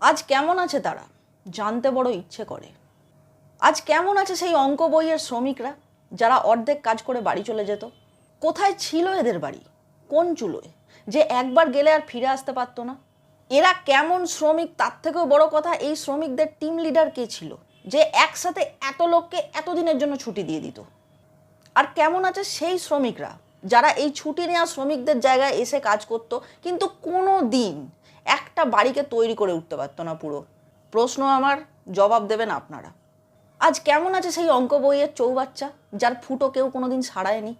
আজ কেমন আছে তারা? জানতে বড় ইচ্ছে করে। আজ কেমন আছে সেই অঙ্ক বইয়ের শ্রমিকরা? যারা অর্ধেক কাজ করে বাড়ি চলে যেত। কোথায় ছিল এদের বাড়ি? কোন চুলোয়? যে একবার গেলে আর ফিরে আসতে পারতো না। এরা কেমন শ্রমিক, তার থেকেও বড় কথা, এই শ্রমিকদের টিম লিডার কে ছিল? যে একসাথে এত লোককে এতদিনের জন্য ছুটি দিয়ে দিত। আর কেমন আছে সেই শ্রমিকরা? যারা এই ছুটি নেওয়া শ্রমিকদের জায়গায় এসে কাজ করত, কিন্তু কোনো দিন একটা বাড়িকে তৈরি করে উঠতে পারতো না পুরো। প্রশ্ন আমার, জবাব দেবেন আপনারা। আজ কেমন আছে সেই অঙ্ক বইয়ের চৌবাচ্চা, যার ফুটো কেউ কোনোদিন সারায়নি?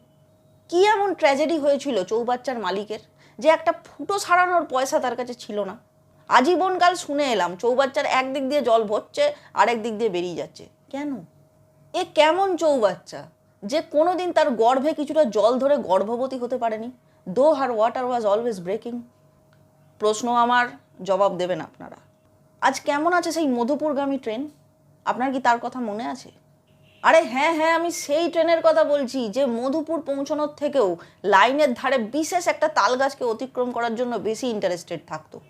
কি এমন ট্র্যাজেডি হয়েছিল চৌবাচ্চার মালিকের, যে একটা ফুটো সারানোর পয়সা তার কাছে ছিল না? আজীবনকাল শুনে এলাম, চৌবাচ্চার একদিক দিয়ে জল ভরছে, আরেক দিক দিয়ে বেরিয়ে যাচ্ছে। কেন? এ কেমন চৌবাচ্চা, যে কোনোদিন তার গর্ভে কিছুটা জল ধরে গর্ভবতী হতে পারেনি? Though her water was always breaking প্রশ্ন আমার, জবাব দেবেন আপনারা। আজ কেমন আছে সেই মধুপুরগামী ট্রেন? আপনার কি তার কথা মনে আছে? আরে হ্যাঁ হ্যাঁ আমি সেই ট্রেনের কথা বলছি, যে মধুপুর পৌঁছানোর থেকেও লাইনের ধারে বিশেষ একটা তাল গাছকে অতিক্রম করার জন্য বেশি ইন্টারেস্টেড থাকতো।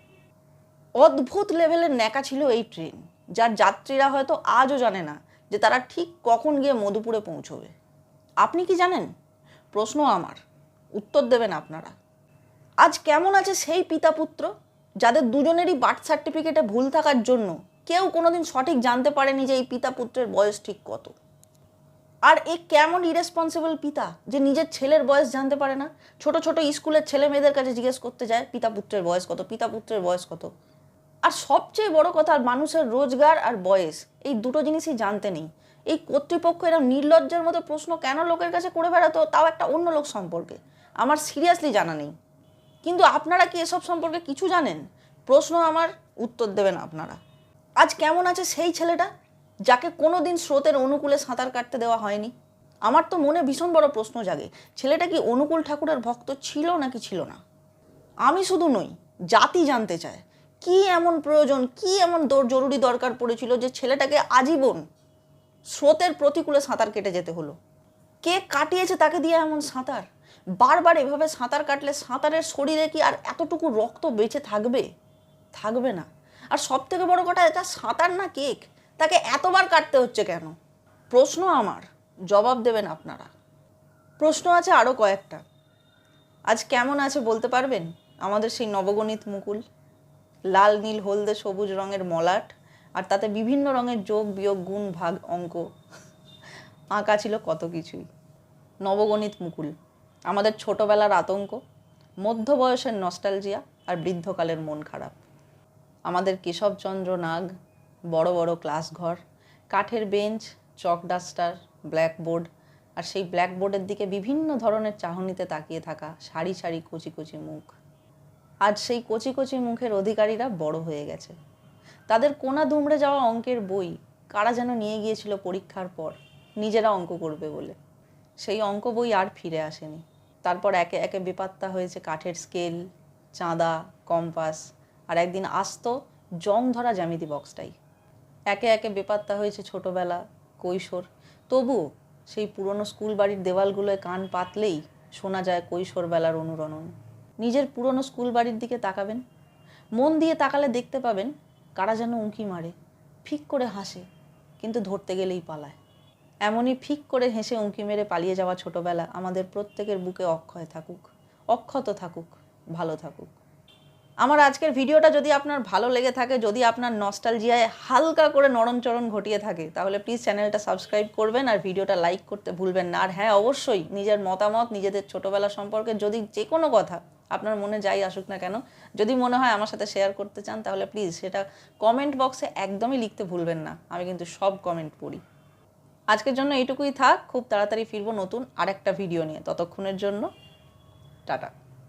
অদ্ভুত লেভেলের ন্যাকা ছিল এই ট্রেন, যার যাত্রীরা হয়তো আজও জানে না যে তারা ঠিক কখন গিয়ে মধুপুরে পৌঁছবে। আপনি কি জানেন? প্রশ্ন আমার, উত্তর দেবেন আপনারা। আজ কেমন আছে সেই পিতা পুত্র? যাদের দুজনেরই বার্থ সার্টিফিকেটে ভুল থাকার জন্য কেউ কোনোদিন সঠিক জানতে পারেনি যে এই পিতা পুত্রের বয়স ঠিক কত। আর এ কেমন ইরেসপন্সিবল পিতা যে নিজের ছেলের বয়স জানতে পারে না? ছোট ছোট স্কুলের ছেলে মেয়েদের কাছে জিজ্ঞেস করতে যায়, পিতা পুত্রের বয়স কত? পিতা পুত্রের বয়স কত? আর সবচেয়ে বড় কথা আর মানুষের রোজগার আর বয়স, এই দুটো জিনিসই জানতে নেই। এই কর্তৃপক্ষ এরকম নির্লজ্জের মতো প্রশ্ন কেন লোকের কাছে করে বেড়াতো? তাও একটা অন্য লোক সম্পর্কে। আমার সিরিয়াসলি জানা নেই। কিন্তু আপনারা কি এসব সম্পর্কে কিছু জানেন? প্রশ্ন আমার উত্তর দেবেন আপনারা। আজ কেমন আছে সেই ছেলেটা, যাকে কোনো দিন স্রোতের অনুকূলে সাঁতার কাটতে দেওয়া হয়নি? আমার তো মনে ভীষণ বড় প্রশ্ন জাগে, ছেলেটা কি অনুকূল ঠাকুরের ভক্ত ছিল নাকি ছিল না? আমি শুধু নই, জাতি জানতে চায়, কি এমন প্রয়োজন, কি এমন জরুরি দরকার পড়েছিল যে ছেলেটাকে আজীবন স্রোতের প্রতিকূলে সাঁতার কেটে যেতে হলো? কে কাটিয়েছে তাকে দিয়ে এমন সাঁতার? বারবার এভাবে সাঁতার কাটলে সাঁতারের শরীরে কি আর এতটুকু রক্ত বেঁচে থাকবে? থাকবে না। আর সব থেকে বড় কথা, এটা সাঁতার না কেক, তাকে এতবার কাটতে হচ্ছে কেন? প্রশ্ন আমার, জবাব দেবেন আপনারা। প্রশ্ন আছে আরও কয়েকটা। আজ কেমন আছে বলতে পারবেন? আমাদের সেই নবগণিত মুকুল। লাল, নীল, হলদে, সবুজ রঙের মলাট, আর তাতে বিভিন্ন রঙের যোগ, বিয়োগ, গুণ, ভাগ, অঙ্ক। আঁকা ছিল কত কিছুই। নবগণিত মুকুল। আমাদের ছোটবেলার আতঙ্ক মধ্য বয়সের নস্টালজিয়া আর বৃদ্ধকালের মন খারাপ। আমাদের কেশবচন্দ্র নাগ, বড় বড় ক্লাস ঘর কাঠের বেঞ্চ, চক ডাস্টার, ব্ল্যাকবোর্ড আর সেই ব্ল্যাকবোর্ডের দিকে বিভিন্ন ধরনের চাহনিতে তাকিয়ে থাকা সারি সারি কচি কচি মুখ। আজ সেই কচি কচি মুখের অধিকারীরা বড় হয়ে গেছে। তাদের কোনা দুমড়ে যাওয়া অঙ্কের বই কারা যেন নিয়ে গিয়েছিল পরীক্ষার পর, নিজেরা অঙ্ক করবে বলে। সেই অঙ্ক বই আর ফিরে আসেনি। তারপর একে একে বেপাত্তা হয়েছে কাঠের স্কেল চাঁদা কম্পাস আর একদিন আসতো, জং ধরা জ্যামিতি বক্সটাই একে একে বেপাত্তা হয়েছে ছোটবেলা, কৈশোর। তবুও সেই পুরনো স্কুল বাড়ির দেওয়ালগুলোয় কান পাতলেই শোনা যায় কৈশোরবেলার অনুরণন। নিজের পুরনো স্কুল বাড়ির দিকে তাকাবেন। মন দিয়ে তাকালে দেখতে পাবেন কারা যেন উঁকি মারে, ফিক করে হাসে, কিন্তু ধরতে গেলেই পালায়। এমনই ফিক করে হেসে উঁকি মেরে পালিয়ে যাওয়া ছোটবেলা আমাদের প্রত্যেকের বুকে অক্ষয় থাকুক, অক্ষত থাকুক, ভালো থাকুক। আমার আজকের ভিডিওটা যদি আপনার ভালো লেগে থাকে, যদি আপনার নস্টালজিয়ায় হালকা করে নরমচরণ ঘটিয়ে থাকে, তাহলে প্লিজ চ্যানেলটা সাবস্ক্রাইব করবেন আর ভিডিওটা লাইক করতে ভুলবেন না। আর হ্যাঁ অবশ্যই নিজের মতামত, নিজেদের ছোটবেলা সম্পর্কে যদি যে কোনো কথা আপনার মনে যাই আসুক না কেন, যদি মনে হয় আমার সাথে শেয়ার করতে চান, তাহলে প্লিজ সেটা কমেন্ট বক্সে একদমই লিখতে ভুলবেন না। আমি কিন্তু সব কমেন্ট পড়ি। আজকের জন্য এইটুকুই থাক খুব তাড়াতাড়ি ফিরবো নতুন আরেকটা ভিডিও নিয়ে। ততক্ষণের জন্য টাটা।